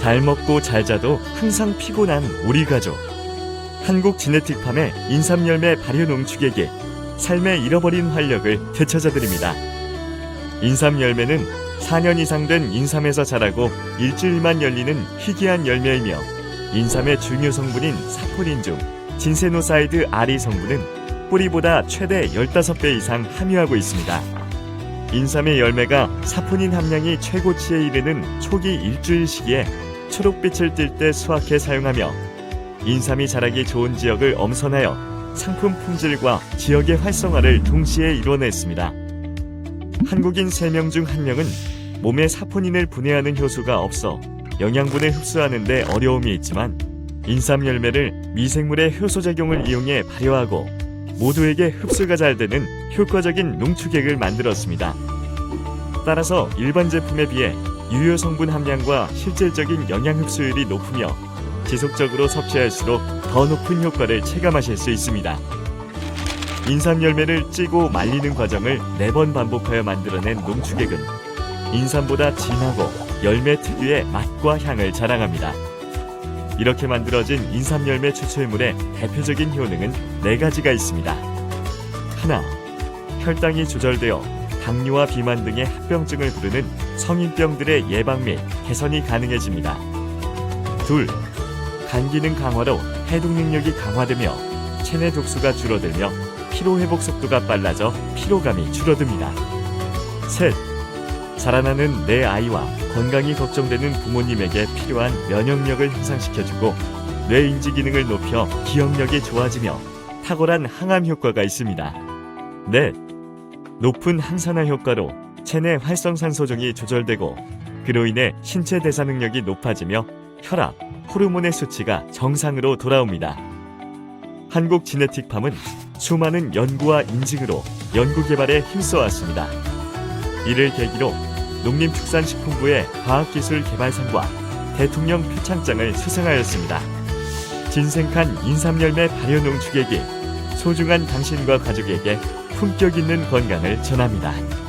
잘 먹고 잘 자도 항상 피곤한 우리 가족. 한국 지네틱팜의 인삼열매 발효 농축액이 삶의 잃어버린 활력을 되찾아드립니다. 인삼열매는 4년 이상 된 인삼에서 자라고 일주일만 열리는 희귀한 열매이며 인삼의 중요 성분인 사포닌 중 진세노사이드 R이 성분은 뿌리보다 최대 15배 이상 함유하고 있습니다. 인삼의 열매가 사포닌 함량이 최고치에 이르는 초기 일주일 시기에 초록빛을 띌때 수확해 사용하며 인삼이 자라기 좋은 지역을 엄선하여 상품 품질과 지역의 활성화를 동시에 이뤄냈습니다. 한국인 3명 중 1명은 몸에 사포닌을 분해하는 효소가 없어 영양분을 흡수하는 데 어려움이 있지만 인삼 열매를 미생물의 효소 작용을 이용해 발효하고 모두에게 흡수가 잘 되는 효과적인 농축액을 만들었습니다. 따라서 일반 제품에 비해 유효 성분 함량과 실질적인 영양 흡수율이 높으며 지속적으로 섭취할수록 더 높은 효과를 체감하실 수 있습니다. 인삼 열매를 찌고 말리는 과정을 네번 반복하여 만들어낸 농축액은 인삼보다 진하고 열매 특유의 맛과 향을 자랑합니다. 이렇게 만들어진 인삼 열매 추출물의 대표적인 효능은 네 가지가 있습니다. 하나, 혈당이 조절되어 당뇨와 비만 등의 합병증을 부르는 성인병들의 예방 및 개선이 가능해집니다. 둘, 간 기능 강화로 해독 능력이 강화되며 체내 독소가 줄어들며 피로 회복 속도가 빨라져 피로감이 줄어듭니다. 셋, 자라나는 내 아이와 건강이 걱정되는 부모님에게 필요한 면역력을 향상시켜주고 뇌 인지 기능을 높여 기억력이 좋아지며 탁월한 항암 효과가 있습니다. 넷, 높은 항산화 효과로 체내 활성산소종이 조절되고 그로 인해 신체 대사 능력이 높아지며 혈압, 호르몬의 수치가 정상으로 돌아옵니다. 한국 지네틱팜은 수많은 연구와 인증으로 연구 개발에 힘써왔습니다. 이를 계기로 농림축산식품부의 과학기술개발상과 대통령 표창장을 수상하였습니다. 진생칸 인삼열매 발효 농축액이 소중한 당신과 가족에게 품격 있는 건강을 전합니다.